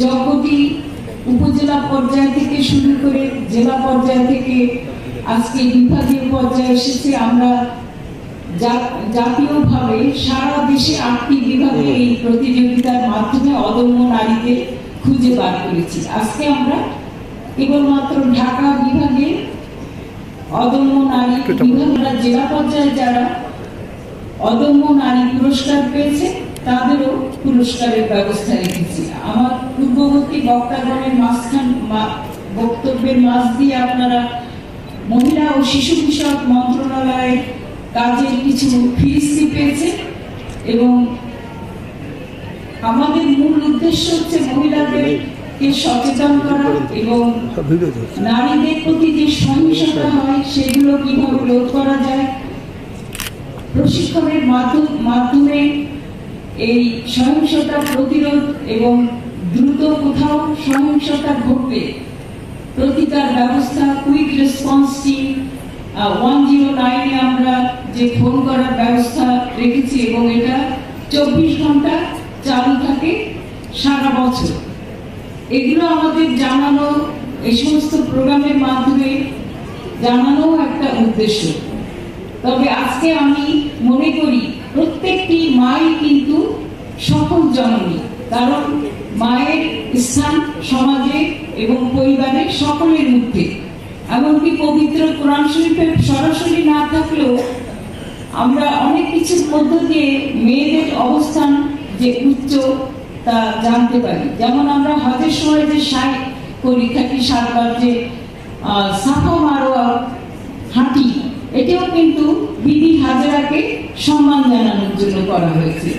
যজ্ঞটি উপজেলা পর্যায় থেকে শুরু করে জেলা পর্যায় থেকে আজকে বিভাগীয় পর্যায়ে এসেছে আমরা জাতীয়ভাবে সারা দেশে আটটি বিভাগে এই প্রতিযোগিতার মাধ্যমে অদম্য নারীদের খুঁজে বার করেছি। আজকে আমরা কেবলমাত্র ঢাকা বিভাগে অদম্য নারী বিভাগরা জেলা পর্যায়ে যারা অদম্য নারী পুরস্কার পেয়েছে তাদেরও পুরস্কারের ব্যবস্থা রেখেছি। আমার পূর্ববর্তী বক্তাগণের মাঝখান বক্তব্যের মাঝ দিয়ে আপনারা মহিলা ও শিশু বিষয়ক মন্ত্রণালয়ের কাজের কিছু ফিরিস্তি পেয়েছে এবং আমাদের মূল উদ্দেশ্য হচ্ছে মহিলাদেরকে সচেতন করা এবং নারীদের প্রতি যে সহিংসতা হয়, সেগুলো কীভাবে রোধ করা যায়, প্রশিক্ষণের মাধ্য- মাধ্যমে এই সহিংসতা প্রতিরোধ এবং দ্রুত কোথাও সহিংসতা ঘটলে প্রতিকার ব্যবস্থা quick response team one zero নাইনে আমরা যে ফোন করার ব্যবস্থা রেখেছি এবং এটা চব্বিশ ঘণ্টা চালু থাকে সারা বছর। এগুলো আমাদের জানানো, এই সমস্ত প্রোগ্রামের মাধ্যমে জানানো একটা উদ্দেশ্য। তবে আজকে আমি মনে করি প্রত্যেকটি মাই কিন্তু সফল জননী। কারণ মায়ের স্থান সমাজে এবং পরিবারের সকলের মধ্যে। এমনকি পবিত্র কোরআন শরীফের সরাসরি না থাকলেও আমরা অনেক কিছুর মধ্য দিয়ে মেয়েদের অবস্থান যে উচ্চ তা জানতে পারি। যেমন আমরা হজের সময় যে সাই করি থাকি সাতবার যে সাফা মারোয়া হাঁটি এটাও কিন্তু বিবি হাজেরাকে সম্মান জানানোর জন্য করা হয়েছে।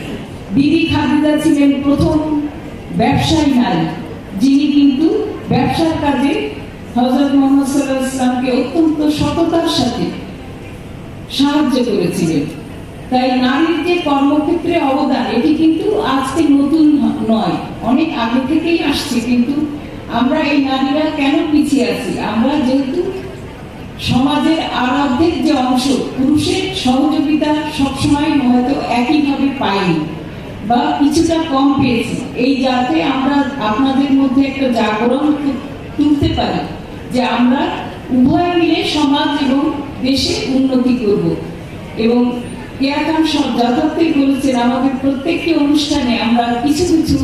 বিবি খাদিজা ছিলেন প্রথম ব্যবসায়ী নারী, যিনি কিন্তু ব্যবসার কাজে হজরত মোহাম্মদ সাল্লাহ ইসলামকে অত্যন্ত সততার সাথে সাহায্য করেছিলেন। তাই নারীর যে কর্মক্ষেত্রে অবদান, এটি কিন্তু আজকে নতুন নয়, অনেক আগে থেকেই আসছে। কিন্তু আমরা এই নারীরা কেন পিছিয়ে আছি? আমরা যেহেতু সমাজের আর অর্ধেক যে অংশ, পুরুষের সহযোগিতা সবসময় হয়তো একইভাবে পাইনি বা কিছুটা কম পেয়েছি। এই যাতে আমরা আপনাদের মধ্যে একটা জাগরণ তুলতে পারি যে আমরা উভয় মিলে সমাজ এবং দেশে উন্নতি করব। এবং কেয়াকাম সব যথার্থই বলেছেন, আমাদের প্রত্যেকটি অনুষ্ঠানে আমরা কিছু কিছু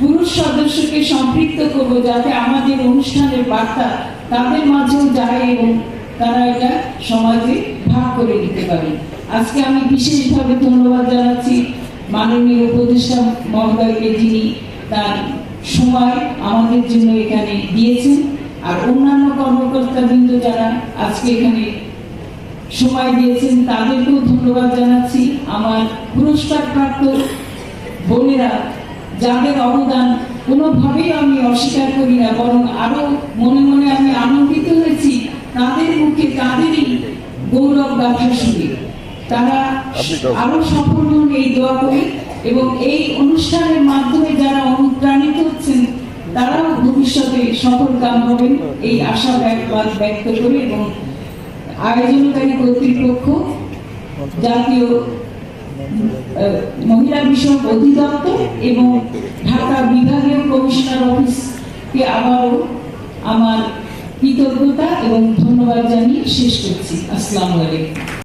পুরুষ সদস্যকে সম্পৃক্ত করব যাতে আমাদের অনুষ্ঠানের বার্তা তাদের মাঝেও যায় এবং তারা এটা সমাজে ভাগ করে নিতে পারে। আজকে আমি বিশেষভাবে ধন্যবাদ জানাচ্ছি মাননীয় উপদেষ্টা মহোদয়কে যিনি তার সময় আমাদের জন্য এখানে দিয়েছেন আর অন্যান্য কর্মকর্তাবৃন্দ যারা আজকে এখানে সময় দিয়েছেন, তাদেরকেও ধন্যবাদ জানাচ্ছি। আমার পুরস্কার প্রাপ্ত বোনেরা যাদের অবদান কোনোভাবেই আমি অস্বীকার করি না বরং আরও মনে মনে আমি আনন্দিত হয়েছি তাদের মুখে তাদেরই গৌরব গাথা শুনে তারা আরও সফল হন এই দোয়া করি এবং এই অনুষ্ঠানের মাধ্যমে যারা অনুপ্রাণিত হচ্ছেন তারাও ভবিষ্যতে সফল কাম হবেন এই আশা ব্যক্ত করে এবং আয়োজনকারী কর্তৃপক্ষ জাতীয় মহিলা বিষয়ক অধিদপ্তর এবং ঢাকা বিভাগীয় কমিশনার অফিসকে আবারও আমার কৃতজ্ঞতা এবং ধন্যবাদ জানিয়ে শেষ করছি। আসসালামু আলাইকুম।